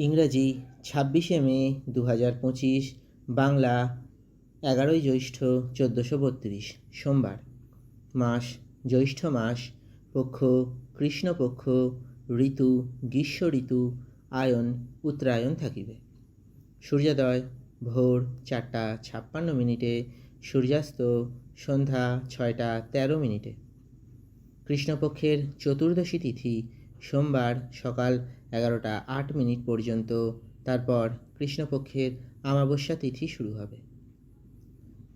ইংরাজি, ছাব্বিশে মে দু হাজার পঁচিশ, বাংলা, এগারোই জ্যৈষ্ঠ চোদ্দোশো বত্রিশ, সোমবার। মাস, জ্যৈষ্ঠ মাস, পক্ষ, কৃষ্ণপক্ষ, ঋতু গ্রীষ্ম ঋতু আয়ন, উত্তরায়ণ থাকিবে। সূর্যোদয়, ভোর চারটা ছাপ্পান্ন মিনিটে, সূর্যাস্ত সন্ধ্যা ছয়টা তেরো মিনিটে। কৃষ্ণপক্ষের চতুর্দশী তিথি সোমবার সকাল এগারোটা আট মিনিট পর্যন্ত। তারপর কৃষ্ণপক্ষের আমাবস্যা তিথি শুরু হবে।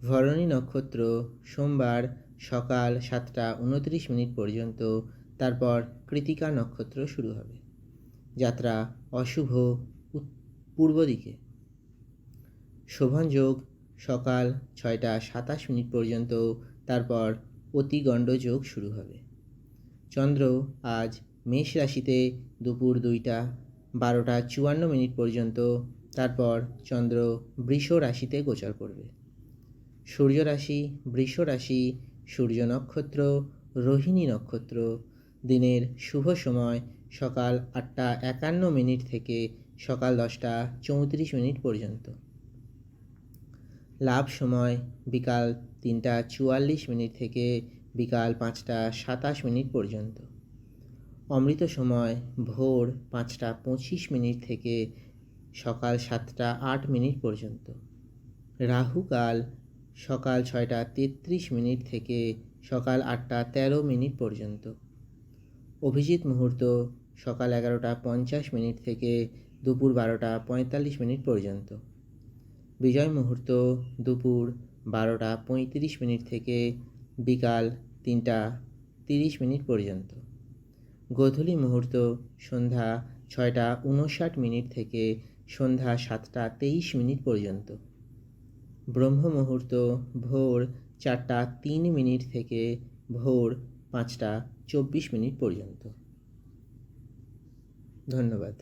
ভরণী নক্ষত্র সোমবার সকাল সাতটা উনত্রিশ মিনিট পর্যন্ত, তারপর কৃতিকা নক্ষত্র শুরু হবে। যাত্রা অশুভ পূর্ব দিকে। শোভনযোগ সকাল ছয়টা সাতাশ মিনিট পর্যন্ত, তারপর অতিগণ্ড যোগ শুরু হবে। চন্দ্র আজ মেষ রাশিতে দুপুর দুইটা, বারোটা চুয়ান্ন মিনিট পর্যন্ত। তারপর চন্দ্র বৃষ রাশিতে গোচর করবে। সূর্য রাশি, বৃষ রাশি, সূর্য নক্ষত্র, রোহিণী নক্ষত্র। দিনের শুভ সময় সকাল আটটা একান্ন মিনিট থেকে সকাল দশটা চৌত্রিশ মিনিট পর্যন্ত। লাভ সময় বিকাল তিনটা চুয়াল্লিশ মিনিট থেকে বিকাল পাঁচটা সাতাশ মিনিট পর্যন্ত। অমৃত সময়, ভোর পাঁচটা পঁচিশ মিনিট থেকে সকাল সাতটা আট মিনিট পর্যন্ত। রাহুকাল সকাল ছয়টা তেত্রিশ মিনিট থেকে সকাল আটটা তেরো মিনিট পর্যন্ত। অভিজিৎ মুহূর্ত সকাল এগারোটা পঞ্চাশ মিনিট থেকে দুপুর বারোটা পঁয়তাল্লিশ মিনিট পর্যন্ত। বিজয় মুহূর্ত দুপুর বারোটা পঁয়ত্রিশ মিনিট থেকে বিকাল তিনটা তিরিশ মিনিট পর্যন্ত। গোধূলি মুহূর্ত, সন্ধ্যা ছয়টা উনষাট মিনিট থেকে সন্ধ্যা সাতটা তেইশ মিনিট পর্যন্ত। ব্রহ্ম মুহূর্ত, ভোর চারটা তিন মিনিট থেকে ভোর পাঁচটা চব্বিশ মিনিট পর্যন্ত। ধন্যবাদ।